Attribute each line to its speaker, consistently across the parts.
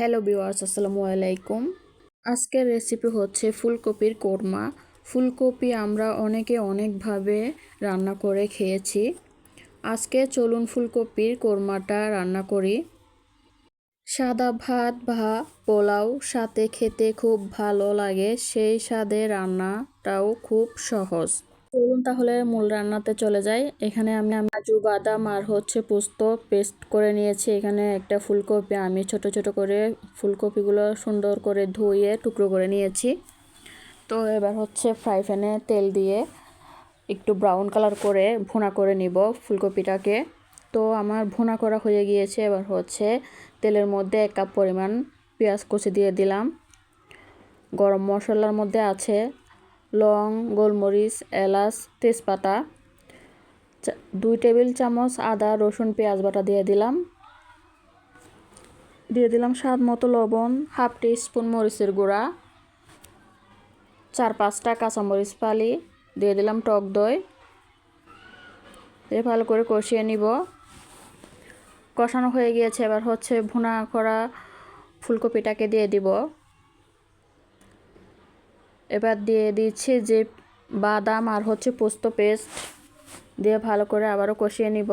Speaker 1: Hello বিওয়ার্স আসসালামু আলাইকুম। আজকের রেসিপি হচ্ছে ফুলকপির কোরমা। ফুলকপি আমরা অনেকে অনেকভাবে রান্না করে খেয়েছি। আজকে চলুন ফুলকপির কোরমাটা রান্না করি। সাদা ভাত বা পোলাও সাথে খেতে খুব ভালো লাগে, সেই স্বাদে রান্নাটাও খুব সহজ। চলুন তাহলে মূল রান্নাতে চলে যাই। এখানে আমি কাজু, বাদাম আর হচ্ছে পোস্ত পেস্ট করে নিয়েছি। এখানে একটা ফুলকপি। আমি ছোট ছোট করে ফুলকপিগুলো সুন্দর করে ধুয়ে টুকরো করে নিয়েছি। তো এবার হচ্ছে ফ্রাই প্যানে তেল দিয়ে একটু ব্রাউন কালার করে ভুনা করে নিব ফুলকপিটাকে। তো আমার ভুনা করা হয়ে গিয়েছে। এবার হচ্ছে তেলের মধ্যে এক কাপ পরিমাণ পেঁয়াজ কষে দিয়ে দিলাম। গরম মশলার মধ্যে আছে লং, গোলমরিচ, এলাচ, তেজপাতা দুই টেবিল চামচ আদা, রসুন, পেঁয়াজ বাটা দিয়ে দিলাম। দিয়ে দিলাম স্বাদ মতো লবণ, হাফ টি স্পুন মরিচের গুঁড়া, চার পাঁচটা কাঁচামরিচ ফালি, দিয়ে দিলাম টক দই। দিয়ে ভালো করে কষিয়ে নিব। কষানো হয়ে গিয়েছে, এবার হচ্ছে ভুনা করা ফুলকপিটাকে দিয়ে দিব। এবার দিয়ে দিচ্ছি যে বাদাম আর হচ্ছে পোস্ত পেস্ট দিয়ে ভালো করে আবারও কষিয়ে নিব।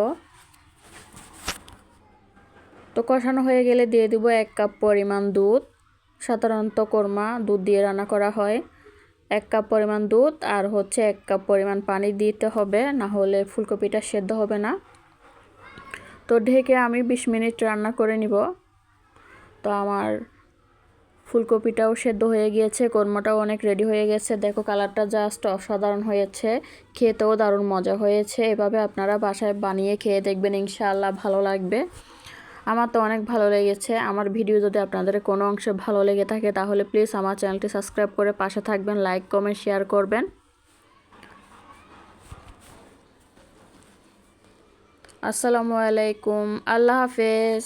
Speaker 1: তো কষানো হয়ে গেলে দিয়ে দিব এক কাপ পরিমাণ দুধ, সাধারণত কোরমা দুধ দিয়ে রান্না করা হয়। এক কাপ পরিমাণ দুধ আর হচ্ছে এক কাপ পরিমাণ পানি দিতে হবে, না হলে ফুলকপিটা সেদ্ধ হবে না। তো ঢেকে আমি বিশ মিনিট রান্না করে নিব। তো আমার ফুলকপিটাও সেদ্ধ হয়ে গিয়েছে, কর্মটাও অনেক রেডি হয়ে গেছে। দেখো কালারটা জাস্ট অসাধারণ হয়েছে, খেতেও দারুণ মজা হয়েছে। এভাবে আপনারা বাসায় বানিয়ে খেয়ে দেখবেন, ইনশাআল্লাহ ভালো লাগবে। আমার তো অনেক ভালো লেগেছে। আমার ভিডিও যদি আপনাদের কোনো অংশে ভালো লেগে থাকে, তাহলে প্লিজ আমার চ্যানেলটি সাবস্ক্রাইব করে পাশে থাকবেন লাইক কমেন্ট শেয়ার করবেন। আসসালামু আলাইকুম, আল্লাহ হাফেজ।